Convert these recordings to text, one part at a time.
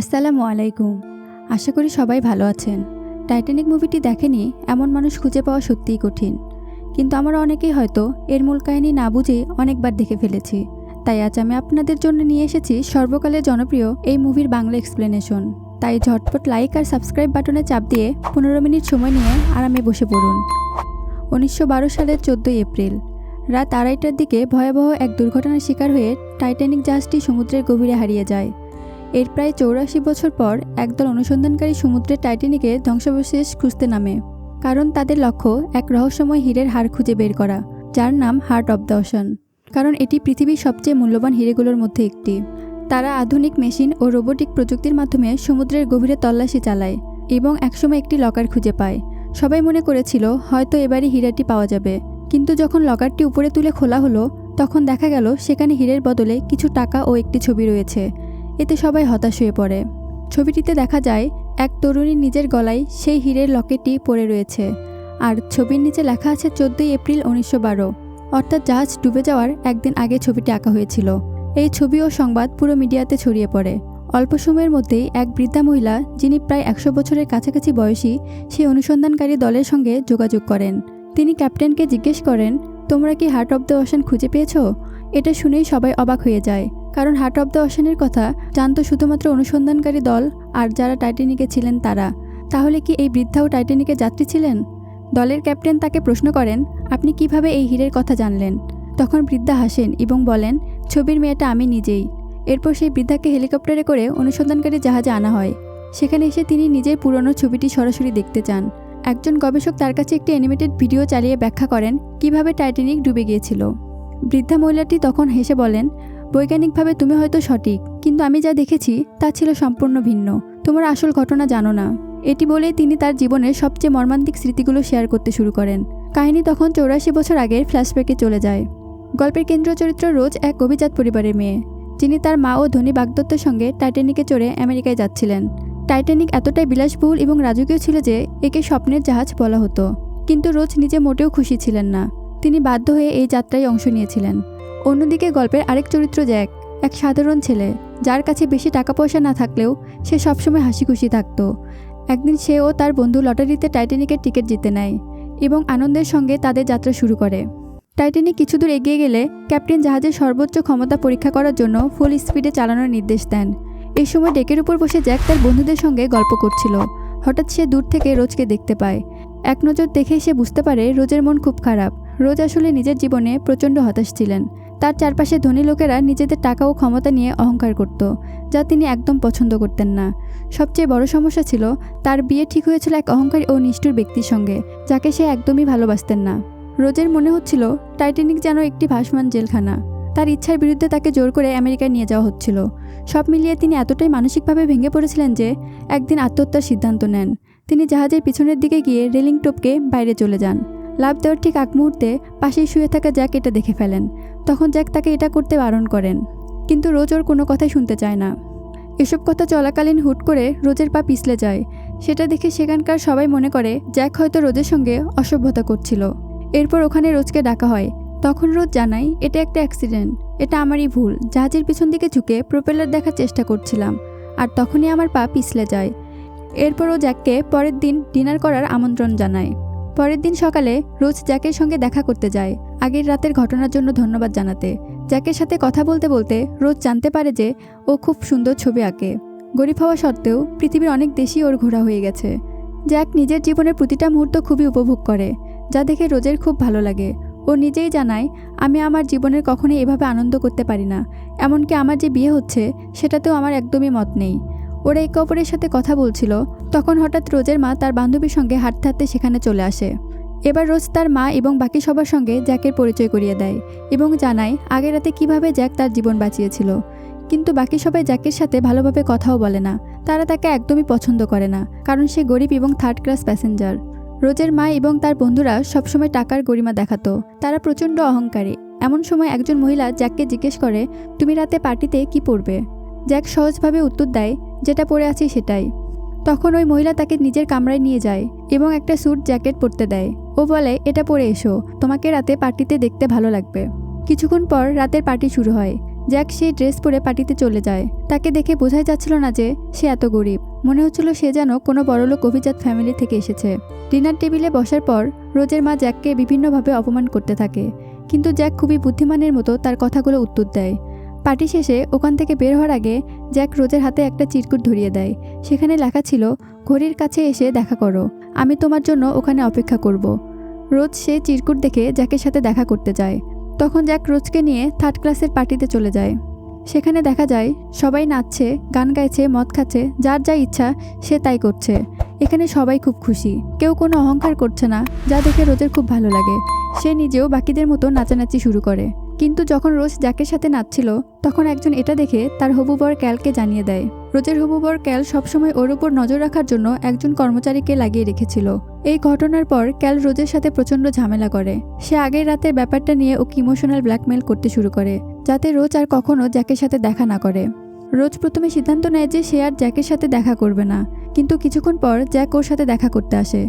আসসালামু আলাইকুম। আশা করি সবাই ভালো আছেন। টাইটানিক মুভিটি দেখেনি, এমন মানুষ খুঁজে পাওয়া সত্যিই কঠিন। কিন্তু আমরা অনেকেই হয়তো এর মূল কাহিনী না বুঝে অনেকবার দেখে ফেলেছি। তাই আজ আমি আপনাদের জন্য নিয়ে এসেছি সর্বকালের জনপ্রিয় এই মুভির বাংলা এক্সপ্লেনেশন তাই ঝটপট লাইক আর সাবস্ক্রাইব বাটনে চাপ দিয়ে পনেরো মিনিট সময় নিয়ে আরামে বসে পড়ুন। উনিশশো বারো সালের চোদ্দোই এপ্রিল, রাত আড়াইটার দিকে ভয়াবহ এক দুর্ঘটনার শিকার হয়ে টাইটানিক জাহাজটি সমুদ্রের গভীরে হারিয়ে যায়। এর প্রায় চৌরাশি বছর পর একদল অনুসন্ধানকারী সমুদ্রের টাইটানিকে ধ্বংসাবশেষ খুঁজতে নামে, কারণ তাদের লক্ষ্য এক রহস্যময় হীরের হার খুঁজে বের করা, যার নাম হার্ট অব দ্য কারণ এটি পৃথিবীর সবচেয়ে মূল্যবান হিরেগুলোর মধ্যে একটি। তারা আধুনিক মেশিন ও রোবোটিক প্রযুক্তির মাধ্যমে সমুদ্রের গভীরে তল্লাশি চালায় এবং একসময় একটি লকার খুঁজে পায়। সবাই মনে করেছিল, হয়তো এবারই হীরাটি পাওয়া যাবে। কিন্তু যখন লকারটি উপরে তুলে খোলা হলো, তখন দেখা গেল, সেখানে হীরের বদলে কিছু টাকা ও একটি ছবি রয়েছে। এতে সবাই হতাশ হয়ে পড়ে। ছবিটিতে দেখা যায়, এক তরুণীর নিজের গলায় সেই হীরের লকেটটি পড়ে রয়েছে। আর ছবির নিচে লেখা আছে, চোদ্দোই এপ্রিল উনিশশো বারো। অর্থাৎ জাহাজ ডুবে যাওয়ার একদিন আগে ছবিটি আঁকা হয়েছিল। এই ছবি ও সংবাদ পুরো মিডিয়াতে ছড়িয়ে পড়ে। অল্প সময়ের মধ্যেই এক বৃদ্ধা মহিলা, যিনি প্রায় একশো বছরের কাছাকাছি বয়সী, সেই অনুসন্ধানকারী দলের সঙ্গে যোগাযোগ করেন। তিনি ক্যাপ্টেনকে জিজ্ঞেস করেন, তোমরা কি হার্ট অব দ্য ওশান খুঁজে পেয়েছ? এটা শুনেই সবাই অবাক হয়ে যায়। কারণ হার্ট অব দ্য ওশানের কথা জানতো শুধুমাত্র অনুসন্ধানকারী দল আর যারা টাইটানিকে ছিলেন তারা। তাহলে কি এই বৃদ্ধাও টাইটানিকে যাত্রী ছিলেন? দলের ক্যাপ্টেন তাকে প্রশ্ন করেন, আপনি কীভাবে এই হীরের কথা জানলেন? তখন বৃদ্ধা হাসেন এবং বলেন, ছবির মেয়েটা আমি নিজেই। এরপর সেই বৃদ্ধাকে হেলিকপ্টারে করে অনুসন্ধানকারী জাহাজে আনা হয়। সেখানে এসে তিনি নিজের পুরনো ছবিটি সরাসরি দেখতে চান। একজন গবেষক তার কাছে একটি অ্যানিমেটেড ভিডিও চালিয়ে ব্যাখ্যা করেন কীভাবে টাইটানিক ডুবে গিয়েছিল। বৃদ্ধা মহিলাটি তখন হেসে বলেন বৈজ্ঞানিকভাবে তুমি হয়তো সঠিক, কিন্তু আমি যা দেখেছি তা ছিল সম্পূর্ণ ভিন্ন। তোমার আসল ঘটনা জানো না। এটি বলেই তিনি তার জীবনের সবচেয়ে মর্মান্তিক স্মৃতিগুলো শেয়ার করতে শুরু করেন। কাহিনী তখন চৌরাশি বছর আগের ফ্ল্যাশব্যাকে চলে যায়। গল্পের কেন্দ্রীয় চরিত্র রোজ এক অভিজাত পরিবারের মেয়ে। যিনি তার মা ও ধনী বাগদত্তের সঙ্গে টাইটানিকে চড়ে আমেরিকায় যাচ্ছিলেন। টাইটানিক এতটাই বিলাসবহুল এবং রাজকীয় ছিল যে একে স্বপ্নের জাহাজ বলা হতো। কিন্তু রোজ নিজে মোটেও খুশি ছিলেন না। তিনি বাধ্য হয়ে এই যাত্রায় অংশ নিয়েছিলেন। অন্যদিকে গল্পের আরেক চরিত্র জ্যাক, এক সাধারণ ছেলে, যার কাছে বেশি টাকা পয়সা না থাকলেও সে সবসময় হাসি খুশি থাকতো। একদিন সে ও তার বন্ধু লটারিতে টাইটানিকের টিকিট জিতে নেয় এবং আনন্দের সঙ্গে তাদের যাত্রা শুরু করে। টাইটানিক কিছু দূর এগিয়ে গেলে ক্যাপ্টেন জাহাজের সর্বোচ্চ ক্ষমতা পরীক্ষা করার জন্য ফুল স্পিডে চালানোর নির্দেশ দেন। এই সময় ডেকের উপর বসে জ্যাক তার বন্ধুদের সঙ্গে গল্প করছিল। হঠাৎ সে দূর থেকে রোজকে দেখতে পায়। এক নজর দেখে সে বুঝতে পারে রোজের মন খুব খারাপ। রোজ আসলে নিজের জীবনে প্রচণ্ড হতাশ ছিলেন। তার চারপাশে ধনী লোকেরা নিজেদের টাকা ও ক্ষমতা নিয়ে অহংকার করত, যা তিনি একদম পছন্দ করতেন না। সবচেয়ে বড় সমস্যা ছিল, তার বিয়ে ঠিক হয়েছিল এক অহংকারী ও নিষ্ঠুর ব্যক্তির সঙ্গে, যাকে সে একদমই ভালোবাসতেন না। রোজের মনে হচ্ছিল, টাইটানিক যেন একটি ভাসমান জেলখানা। তার ইচ্ছার বিরুদ্ধে তাকে জোর করে আমেরিকায় নিয়ে যাওয়া হচ্ছিল। সব মিলিয়ে তিনি এতটাই মানসিকভাবে ভেঙে পড়েছিলেন যে, একদিন আত্মহত্যার সিদ্ধান্ত নেন। তিনি জাহাজের পিছনের দিকে গিয়ে রেলিং টোপকে বাইরে চলে যান। লাভ দেওয়ার ঠিক আগ মুহূর্তে পাশেই শুয়ে থাকা জ্যাক এটা দেখে ফেলেন। তখন জ্যাক তাকে এটা করতে বারণ করেন। কিন্তু রোজ ওর কোনো কথাই শুনতে চায় না। এসব কথা চলাকালীন হুট করে রোজের পা পিছলে যায়। সেটা দেখে সেখানকার সবাই মনে করে জ্যাক হয়তো রোজের সঙ্গে অসভ্যতা করছিল। এরপর ওখানে রোজকে ডাকা হয়। তখন রোজ জানাই এটা একটা অ্যাক্সিডেন্ট। এটা আমারই ভুল। জাহাজের পিছন দিকে ঝুঁকে প্রোপেলার দেখার চেষ্টা করছিলাম। আর তখনই আমার পা পিছলে যায়। এরপর ও জ্যাককে পরের দিন ডিনার করার আমন্ত্রণ জানায়। পরের দিন সকালে রোজ জ্যাকের সঙ্গে দেখা করতে যায়। আগের রাতের ঘটনার জন্য ধন্যবাদ জানাতে। জ্যাকের সাথে কথা বলতে বলতে রোজ জানতে পারে যে ও খুব সুন্দর ছবি আঁকে। গরিব হওয়া সত্ত্বেও পৃথিবীর অনেক দেশই ওর ঘোরা হয়ে গেছে। জ্যাক নিজের জীবনের প্রতিটা মুহূর্ত খুবই উপভোগ করে, যা দেখে রোজের খুব ভালো লাগে। ও নিজেই জানায়, আমি আমার জীবনের কখনোই এভাবে আনন্দ করতে পারি না। এমনকি আমার যে বিয়ে হচ্ছে, সেটাতেও আমার একদমই মত নেই। ওরা একে অপরের সাথে কথা বলছিল। তখন হঠাৎ রোজের মা তার বান্ধবীর সঙ্গে হাঁটতে হাঁটতে সেখানে চলে আসে। এবার রোজ তার মা এবং বাকি সবার সঙ্গে জ্যাকের পরিচয় করিয়ে দেয় এবং জানায় আগের রাতে কীভাবে জ্যাক তার জীবন বাঁচিয়েছিল। কিন্তু বাকি সবাই জ্যাকের সাথে ভালোভাবে কথাও বলে না। তারা তাকে একদমই পছন্দ করে না, কারণ সে গরিব এবং থার্ড ক্লাস প্যাসেঞ্জার রোজের মা এবং তার বন্ধুরা সবসময় টাকার গরিমা দেখাতো। তারা প্রচণ্ড অহংকারী। এমন সময় একজন মহিলা জ্যাককে জিজ্ঞেস করে, তুমি রাতে পার্টিতে কি পরবে? জ্যাক সহজভাবে উত্তর দেয় যেটা পরে আছি সেটাই। তখন ওই মহিলা তাকে নিজের কামরায় নিয়ে যায় এবং একটা স্যুট জ্যাকেট পরতে দেয়। ও বলে, এটা পরে এসো, তোমাকে রাতে পার্টিতে দেখতে ভালো লাগবে। কিছুক্ষণ পর রাতের পার্টি শুরু হয়। জ্যাক সেই ড্রেস পরে পার্টিতে চলে যায়। তাকে দেখে বোঝাই যাচ্ছিল না যে সে এত গরিব। মনে হচ্ছিল সে যেন কোনো বড়লোক অভিজাত ফ্যামিলি থেকে এসেছে। ডিনার টেবিলে বসার পর রোজের মা জ্যাককে বিভিন্নভাবে অপমান করতে থাকে। কিন্তু জ্যাক খুবই বুদ্ধিমানের মতো তার কথাগুলো উত্তর দেয়। পার্টি শেষে ওখান থেকে বের হওয়ার আগে জ্যাক রোজের হাতে একটা চিরকুট ধরিয়ে দেয়। সেখানে লেখা ছিল, ঘড়ির কাছে এসে দেখা করো। আমি তোমার জন্য ওখানে অপেক্ষা করব। রোজ সে চিরকুট দেখে জ্যাকের সাথে দেখা করতে যায়। তখন জ্যাক রোজকে নিয়ে থার্ড ক্লাসের পার্টিতে চলে যায়। সেখানে দেখা যায়, সবাই নাচছে, গান গাইছে, মদ খাচ্ছে, যার যা ইচ্ছা সে তাই করছে। এখানে সবাই খুব খুশি। কেউ কোনো অহংকার করছে না, যা দেখে রোজের খুব ভালো লাগে। সে নিজেও বাকিদের মতো নাচানাচি শুরু করে। কিন্তু যখন রোজ জ্যাকের সাথে নাচছিল, তখন একজন এটা দেখে তার হবু বর ক্যালকে জানিয়ে দেয়। রোজের হবু বর ক্যাল সবসময় ওর উপর নজর রাখার জন্য একজন কর্মচারীকে লাগিয়ে রেখেছিল। এই ঘটনার পর ক্যাল রোজের সাথে প্রচণ্ড ঝামেলা করে। সে আগের রাতের ব্যাপারটা নিয়ে ওকে ইমোশনাল ব্ল্যাকমেল করতে শুরু করে, যাতে রোজ আর কখনো জ্যাকের সাথে দেখা না করে। রোজ প্রথমে সিদ্ধান্ত নেয় যে সে আর জ্যাকের সাথে দেখা করবে না, কিন্তু কিছুক্ষণ পর জ্যাক ওর সাথে দেখা করতে আসে।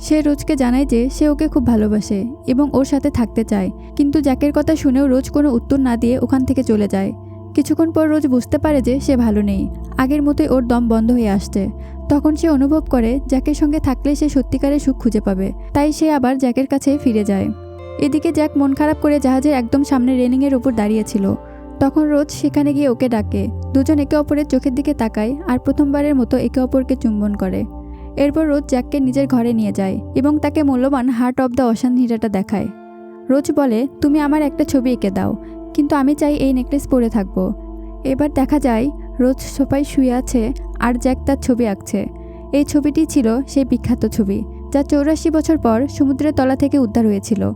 সে রোজকে জানায় যে সে ওকে খুব ভালোবাসে এবং ওর সাথে থাকতে চায়। কিন্তু জ্যাকের কথা শুনেও রোজ কোনো উত্তর না দিয়ে ওখান থেকে চলে যায়। কিছুক্ষণ পর রোজ বুঝতে পারে যে সে ভালো নেই। আগের মতোই ওর দম বন্ধ হয়ে আসছে। তখন সে অনুভব করে জ্যাকের সঙ্গে থাকলে সে সত্যিকারের সুখ খুঁজে পাবে। তাই সে আবার জ্যাকের কাছে ফিরে যায়। এদিকে জ্যাক মন খারাপ করে জাহাজের একদম সামনে রেলিংয়ের ওপর দাঁড়িয়েছিল। তখন রোজ সেখানে গিয়ে ওকে ডাকে। দুজন একে অপরের চোখের দিকে তাকায় আর প্রথমবারের মতো একে অপরকে চুম্বন করে। এরপর রোজ জ্যাককে নিজের ঘরে নিয়ে যায় এবং তাকে মূল্যবান হার্ট অব দ্য অশান হীরাটা দেখায়। রোজ বলে, তুমি আমার একটা ছবি এঁকে দাও, কিন্তু আমি চাই এই নেকলেস পরে থাকব। এবার দেখা যায়, রোজ সোফায় শুয়ে আছে আর জ্যাক তার ছবি আঁকছে। এই ছবিটি ছিল সেই বিখ্যাত ছবি, যা চৌরাশি বছর পর সমুদ্রের তলা থেকে উদ্ধার হয়েছিল।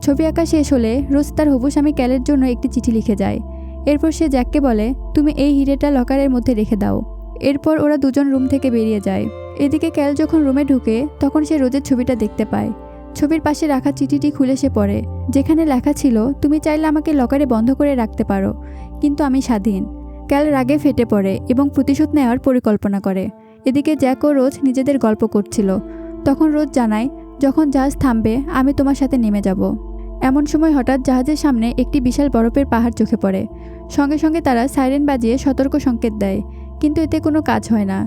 ছবি আঁকা শেষ হলে রোজ তার হবু স্বামী ক্যালের জন্য একটি চিঠি লিখে যায়। এরপর সে জ্যাককে বলে, তুমি এই হিরেটা লকারের মধ্যে রেখে দাও। এরপর ওরা দুজন রুম থেকে বেরিয়ে যায়। এদিকে ক্যাল যখন রুমে ঢুকে, তখন সে রোজের ছবিটা দেখতে পায়। ছবির পাশে রাখা চিঠিটি খুলে সে পড়ে, যেখানে লেখা ছিল, তুমি চাইলে আমাকে লকারে বন্ধ করে রাখতে পারো, কিন্তু আমি স্বাধীন। ক্যাল রাগে ফেটে পড়ে এবং প্রতিশোধ নেওয়ার পরিকল্পনা করে। এদিকে জ্যাক ও রোজ নিজেদের গল্প করছিল। তখন রোজ জানায়, যখন জাহাজ থামবে, আমি তোমার সাথে নেমে যাব। এমন সময় হঠাৎ জাহাজের সামনে একটি বিশাল বরফের পাহাড় চোখে পড়ে। সঙ্গে সঙ্গে তারা সাইরেন বাজিয়ে সতর্ক সংকেত দেয়, কিন্তু এতে কোনো কাজ হয় না।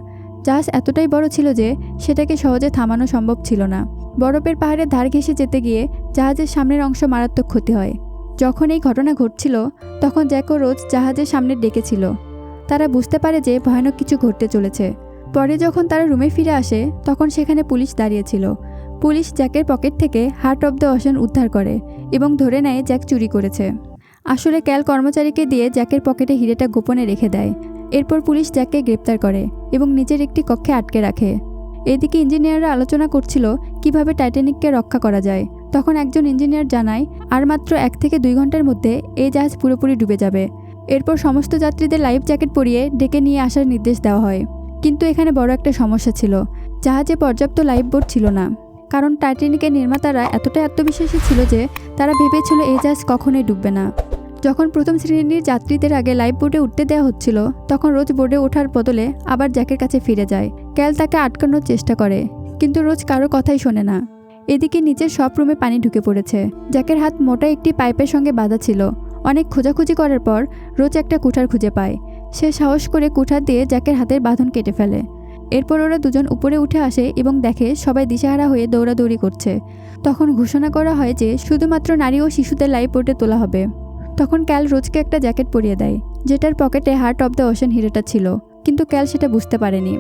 জাহাজ এতটাই বড় ছিল যে সেটাকে সহজে থামানো সম্ভব ছিল না। বরফের পাহাড়ের ধার ঘেঁষে যেতে গিয়ে জাহাজের সামনের অংশ মারাত্মক ক্ষতি হয়। যখন এই ঘটনা ঘটছিল, তখন জ্যাকো রোজ জাহাজের সামনে ডেকেছিল তারা বুঝতে পারে যে ভয়ানক কিছু ঘটতে চলেছে। পরে যখন তারা রুমে ফিরে আসে, তখন সেখানে পুলিশ দাঁড়িয়েছিল পুলিশ জ্যাকের পকেট থেকে হার্ট অব দ্য অশন উদ্ধার করে এবং ধরে নেয় জ্যাক চুরি করেছে। আসলে ক্যাল কর্মচারীকে দিয়ে জ্যাকের পকেটে হিরেটা গোপনে রেখে দেয়। এরপর পুলিশ জ্যাককে গ্রেপ্তার করে এবং নিজের একটি কক্ষে আটকে রাখে। এদিকে ইঞ্জিনিয়াররা আলোচনা করছিল কীভাবে টাইটানিককে রক্ষা করা যায়। তখন একজন ইঞ্জিনিয়ার জানায়, আর মাত্র এক থেকে দুই ঘণ্টার মধ্যে এই জাহাজ পুরোপুরি ডুবে যাবে। এরপর সমস্ত যাত্রীদের লাইফ জ্যাকেট পরিয়ে ডেকে নিয়ে আসার নির্দেশ দেওয়া হয়। কিন্তু এখানে বড় একটা সমস্যা ছিল। জাহাজে পর্যাপ্ত লাইফ বোট ছিল না। কারণ টাইটানিকের নির্মাতারা এতটাই আত্মবিশ্বাসী ছিল যে তারা ভেবেছিল এই জাহাজ কখনোই ডুববে না। যখন প্রথম শ্রেণির যাত্রীদের আগে লাইফ বোটে উঠতে দেওয়া হচ্ছিল, তখন রোজ বোর্ডে ওঠার বদলে আবার জ্যাকের কাছে ফিরে যায়। ক্যাল তাকে আটকানোর চেষ্টা করে, কিন্তু রোজ কারও কথাই শোনে না। এদিকে নিচের সব রুমে পানি ঢুকে পড়েছে। জ্যাকের হাত মোটা একটি পাইপের সঙ্গে বাঁধা ছিল। অনেক খোঁজাখুঁজি করার পর রোজ একটা কুঠার খুঁজে পায়। সে সাহস করে কুঠার দিয়ে জ্যাকের হাতের বাঁধন কেটে ফেলে। এরপর ওরা দুজন উপরে উঠে আসে এবং দেখে সবাই দিশাহারা হয়ে দৌড়াদৌড়ি করছে। তখন ঘোষণা করা হয় যে, শুধুমাত্র নারী ও শিশুদের লাইফ বোটে তোলা হবে। তখন ক্যাল রোজকে একটা জ্যাকেট পরিয়ে দেয়, যেটার পকেটে হার্ট অব দ্য ওশান হিরোটা ছিল, কিন্তু ক্যাল সেটা বুঝতে পারেনি।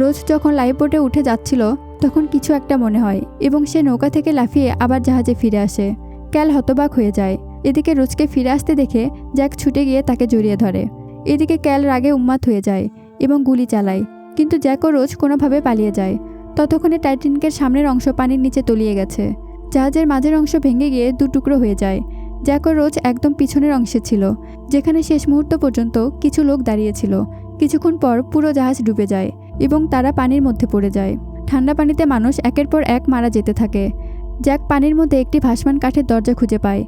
রোজ যখন লাইফ বোটে উঠে যাচ্ছিল, তখন কিছু একটা মনে হয়, এবং সে নৌকা থেকে লাফিয়ে আবার জাহাজে ফিরে আসে। ক্যাল হতবাক হয়ে যায়। এদিকে রোজকে ফিরে আসতে দেখে জ্যাক ছুটে গিয়ে তাকে জড়িয়ে ধরে। এদিকে ক্যাল রাগে উম্মাত হয়ে যায় এবং গুলি চালায়, কিন্তু জ্যাক ও রোজ কোনোভাবে পালিয়ে যায়। ততক্ষণে টাইটানিকের সামনের অংশ পানির নিচে তলিয়ে গেছে। জাহাজের মাঝের অংশ ভেঙে গিয়ে দু টুকরো হয়ে যায়। জ্যাক ও রোজ একদম পিছনের অংশে ছিল, যেখানে শেষ মুহূর্ত পর্যন্ত কিছু লোক দাঁড়িয়েছিল। কিছুক্ষণ পর পুরো জাহাজ ডুবে যায় এবং তারা পানির মধ্যে পড়ে যায়। ঠান্ডা পানিতে মানুষ একের পর এক মারা যেতে থাকে। জ্যাক পানির মধ্যে একটি ভাসমান কাঠের দরজা খুঁজে পায়,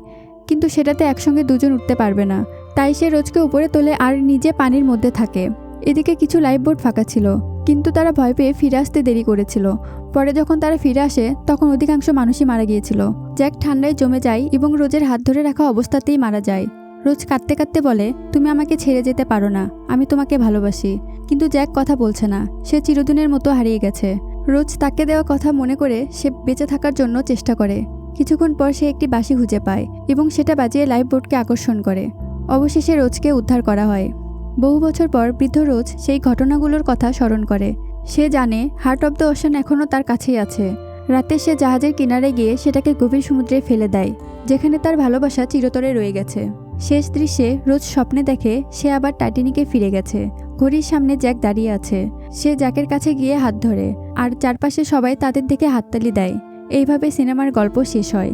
কিন্তু সেটাতে একসঙ্গে দুজন উঠতে পারবে না। তাই সে রোজকে উপরে তোলে আর নিজে পানির মধ্যে থাকে। এদিকে কিছু লাইফ বোট ফাঁকা ছিল। কিন্তু তারা ভয় পেয়ে ফিরে আসতে দেরি করেছিল। পরে যখন তারা ফিরে আসে, তখন অধিকাংশ মানুষই মারা গিয়েছিল। জ্যাক ঠান্ডায় জমে যায় এবং রোজের হাত ধরে রাখা অবস্থাতেই মারা যায়। রোজ কাঁদতে কাঁদতে বলে, তুমি আমাকে ছেড়ে যেতে পারো না, আমি তোমাকে ভালোবাসি। কিন্তু জ্যাক কথা বলছে না, সে চিরদিনের মতো হারিয়ে গেছে। রোজ তাকে দেওয়া কথা মনে করে সে বেঁচে থাকার জন্য চেষ্টা করে। কিছুক্ষণ পর সে একটি বাঁশি খুঁজে পায় এবং সেটা বাজিয়ে লাইফ বোটকে আকর্ষণ করে। অবশেষে রোজকে উদ্ধার করা হয়। বহু বছর পর বৃদ্ধ রোজ সেই ঘটনাগুলোর কথা স্মরণ করে। সে জানে হার্ট অব দ্য ওশান এখনও তার কাছেই আছে। রাতে সে জাহাজের কিনারে গিয়ে সেটাকে গভীর সমুদ্রে ফেলে দেয়, যেখানে তার ভালোবাসা চিরতরে রয়ে গেছে। শেষ দৃশ্যে রোজ স্বপ্নে দেখে সে আবার টাইটানিকে ফিরে গেছে। ঘড়ির সামনে জ্যাক দাঁড়িয়ে আছে। সে জ্যাকের কাছে গিয়ে হাত ধরে, আর চারপাশে সবাই তাদের দিকে হাততালি দেয়। এইভাবে সিনেমার গল্প শেষ হয়।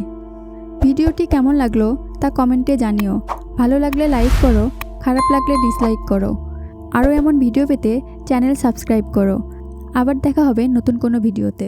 ভিডিওটি কেমন লাগল তা কমেন্টে জানিও। ভালো লাগলে লাইক করো খারাপ লাগলে ডিসলাইক করো। আরও এমন ভিডিও পেতে চ্যানেল সাবস্ক্রাইব করো। আবার দেখা হবে নতুন কোনো ভিডিওতে